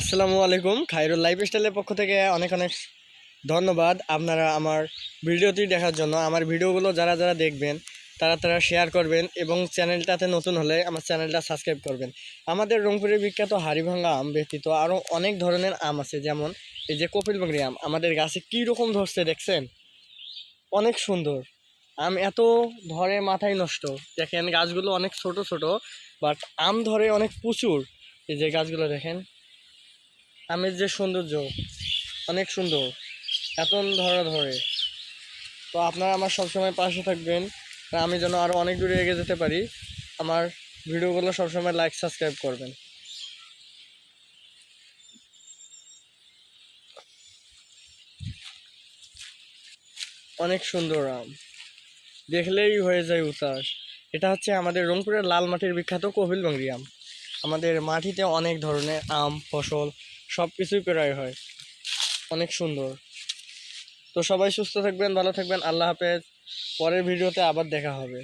আসসালামু আলাইকুম খাইরুল লাইফ স্টাইলের পক্ষ থেকে অনেক অনেক ধন্যবাদ আপনারা আমার ভিডিওটি দেখার জন্য। আমার ভিডিওগুলো যারা যারা দেখবেন, তারা তারা শেয়ার করবেন এবং চ্যানেলটাতে নতুন হলে আমার চ্যানেলটা সাবস্ক্রাইব করবেন। আমাদের রংপুরের বিখ্যাত হাড়িভাঙ্গা আম ব্যতীত আরও অনেক ধরনের আম আছে, যেমন এই যে কপিল বাংরি আম। আমাদের গাছে কী রকম ধরছে দেখছেন? অনেক সুন্দর। আম এত ধরে মাথায় নষ্ট। দেখেন গাছগুলো অনেক ছোট ছোট বাট আম ধরে অনেক প্রচুর। এই যে গাছগুলো দেখেন আমের যে সৌন্দর্য, অনেক সুন্দর। এত ধরা ধরে। তো আপনারা আমার সবসময় পাশে থাকবেন। আমি যেন আরও অনেক দূরে এগিয়ে যেতে পারি। আমার ভিডিওগুলো সবসময় লাইক সাবস্ক্রাইব করবেন। অনেক সুন্দর আম। দেখলেই হয়ে যায় উতাস এটা হচ্ছে আমাদের রংপুরের লাল মাটির বিখ্যাত বাংরি আম। আমাদের মাটিতে অনেক ধরনের আম, ফসল সব কিছুই প্রায় হয়। অনেক সুন্দর। তো সবাই সুস্থ থাকবেন, ভালো থাকবেন, আল্লাহ হাফেজ। পরের ভিডিওতে আবার দেখা হবে।